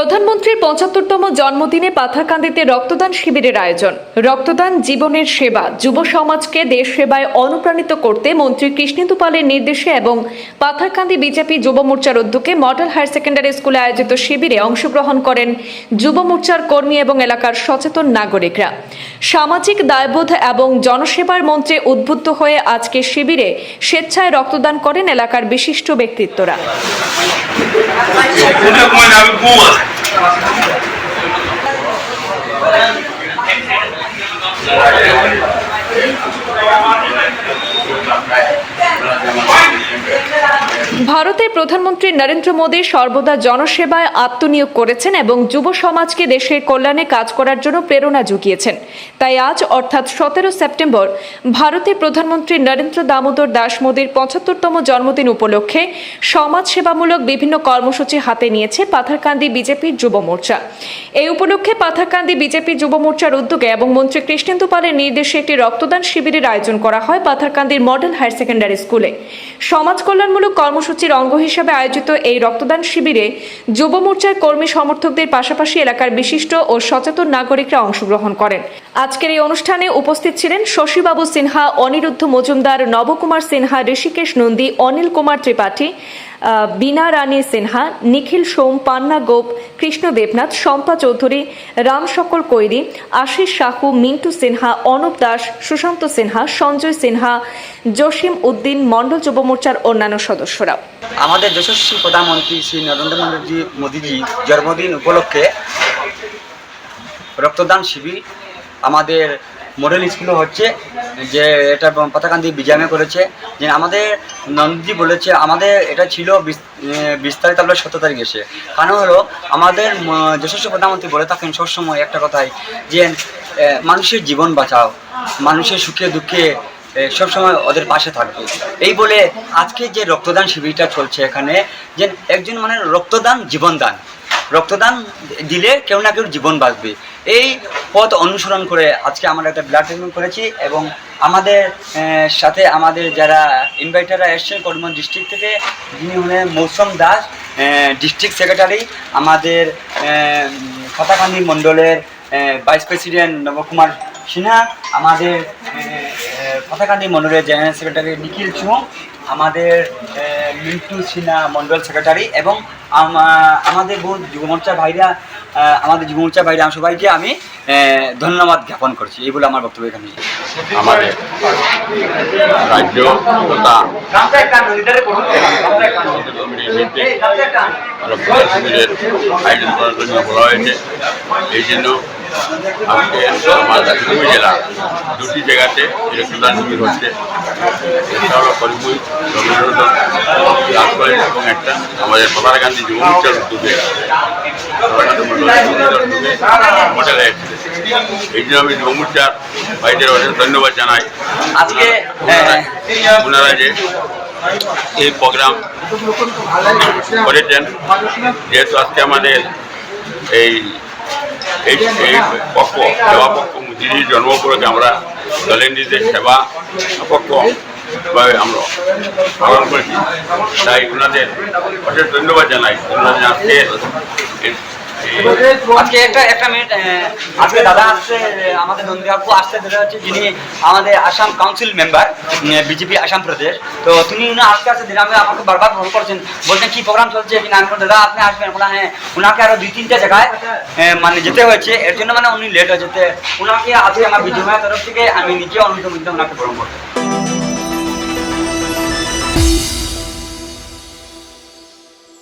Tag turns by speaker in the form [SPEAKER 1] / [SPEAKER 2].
[SPEAKER 1] প্রধানমন্ত্রীর পঁচাত্তরতম জন্মদিনে পাথারকান্দিতে রক্তদান শিবিরের আয়োজন। রক্তদান জীবনের সেবা, যুব সমাজকে দেশ সেবায় অনুপ্রাণিত করতে মন্ত্রী কৃষ্ণেন্দু পালের নির্দেশে এবং পাথারকান্দি বিজেপি যুব মোর্চার উদ্যোগে মডেল হায়ার সেকেন্ডারি স্কুলে আয়োজিত শিবিরে অংশগ্রহণ করেন যুব মোর্চার কর্মী এবং এলাকার সচেতন নাগরিকরা। সামাজিক দায়বোধ এবং জনসেবার মন্ত্রে উদ্বুদ্ধ হয়ে আজকে শিবিরে স্বেচ্ছায় রক্তদান করেন এলাকার বিশিষ্ট ব্যক্তিত্বরা।
[SPEAKER 2] Thank you.
[SPEAKER 1] ভারতের প্রধানমন্ত্রী নরেন্দ্র মোদী সর্বদা জনসেবায় আত্মনিয়োগ করেছেন এবং যুব সমাজকে দেশের কল্যাণে কাজ করার জন্য প্রেরণা জুগিয়েছেন। তাই আজ, অর্থাৎ সতেরো সেপ্টেম্বর, ভারতের প্রধানমন্ত্রী নরেন্দ্র দামোদর দাস মোদীর পঁচাত্তরতম জন্মদিন উপলক্ষে সমাজ সেবামূলক বিভিন্ন কর্মসূচি হাতে নিয়েছে পাথারকান্দি বিজেপির যুব মোর্চা। এই উপলক্ষে পাথারকান্দি বিজেপি যুব মোর্চার উদ্যোগে এবং মন্ত্রী কৃষ্ণেন্দু পালের নির্দেশে একটি রক্তদান শিবিরের আয়োজন করা হয় পাথারকান্দির মডেল হায়ার সেকেন্ডারি স্কুলে। সমাজ কল্যাণমূলক কর্মসূচির অঙ্গ হিসাবে আয়োজিত এই রক্তদান শিবিরে যুব মোর্চার কর্মী সমর্থকদের পাশাপাশি এলাকার বিশিষ্ট ও সচেতন নাগরিকরা অংশগ্রহণ করেন। আজকের এই অনুষ্ঠানে উপস্থিত ছিলেন শশীবাবু সিনহা, অনিরুদ্ধ মজুমদার, নবকুমার সিনহা, ঋষিকেশ নন্দী, অনিল কুমার ত্রিপাঠী বীণা রানী সিনহা, নিখিল সোম, পান্না গোপ, কৃষ্ণ দেবনাথ, শম্পা চৌধুরী, রাম সকল কৈরি, আশিস সাহু, মিন্টু সিনহা, অনুপ দাস, সুশান্ত সিনহা, সঞ্জয় সিনহা, জসিম উদ্দিন, মণ্ডল যুব মোর্চার অন্যান্য সদস্যরা।
[SPEAKER 3] আমাদের যশস্বী প্রধানমন্ত্রী শ্রী নরেন্দ্র মোদী মোদীজি, জন্মদিন উপলক্ষে রক্তদান শিবির আমাদের মডেল স্কুলে হচ্ছে যে এটা পাতাকান্দি বিজামে করেছে। যে আমাদের নন্দী বলেছে, আমাদের এটা ছিল বিস্তারিত আপনার সতেরো তারিখ এসে। কারণ হলো, আমাদের যশস্বী প্রধানমন্ত্রী বলে থাকেন সবসময় একটা কথাই, যে মানুষের জীবন বাঁচাও, মানুষের সুখে দুঃখে সবসময় ওদের পাশে থাকবে। এই বলে আজকে যে রক্তদান শিবিরটা চলছে এখানে, যে একজন মানে রক্তদান জীবনদান রক্তদান দিলে কেউ না কেউ জীবন বাঁচবে। এই পথ অনুসরণ করে আজকে আমরা একটা ব্লাড ট্রিটমেন্ট করেছি এবং আমাদের সাথে আমাদের যারা ইনভাইটাররা এসছেন করিমগঞ্জ ডিস্ট্রিক্ট থেকে, যিনি হলেন মৌসুম দাস ডিস্ট্রিক্ট সেক্রেটারি আমাদের খাতাকান্দি মণ্ডলের ভাইস প্রেসিডেন্ট নবকুমার সিনহা, আমাদের কথাকান্দি মণ্ডলের জেনারেল সেক্রেটারি নিখিল চুং আমাদের মিন্টু সিনহা মণ্ডল সেক্রেটারি এবং আমাদের বহু যুব মোর্চা ভাইরা আমাদের যুব মোর্চা ভাইরা, সবাইকে আমি ধন্যবাদ জ্ঞাপন করছি। এই বলে আমার বক্তব্য এখানে।
[SPEAKER 4] আমাদের রাজ্য আয়োজন করার জন্য বলা হয়েছে। এই জন্য আজকে আমার জেলা দুটি জায়গাতে হচ্ছে। একটা হলো এবং একটা আমাদের প্রধান গান্ধী যুব মোর্চার উদ্যোগে এই জন্য আমি যুব মোর্চার ভাইদের অনেক ধন্যবাদ জানাই।
[SPEAKER 3] আজকে
[SPEAKER 4] ওনারা- যে এই প্রোগ্রাম করেছেন যেহেতু আজকে আমাদের এই এই পক্ষ সেবা পক্ষ মুদির জন্ম উপলক্ষে আমরা দলের নিজের সেবা পক্ষ ভাবে আমরা পালন করেছি। তাই ওনাদের অশেষ ধন্যবাদ জানাই। ওনাদের আজকে
[SPEAKER 3] আজকে একটা একটা মিনিট আজকে দাদা আসছে আমাদের নন্দী আপু আসতে দাদা হচ্ছে যিনি আমাদের Assam council member BJP Assam প্রদেশ। তো তিনি উনি আজকে আসতে দিন আমি আমাকে বারবার ফোন করছেন। বলছেন কি প্রোগ্রাম চলছে? আমি বললাম, দাদা আপনি আসবেন। বলা হ্যাঁ। ওনাকে আরও দুই তিনটা জায়গায় মানে যেতে হয়েছে। এর জন্য মানে উনি লেট হয়ে যেতে। ওনাকে আজকে আমার বিজয় তরফ থেকে আমি নিজে অনুমোদন ওনাকে গ্রহণ করতে।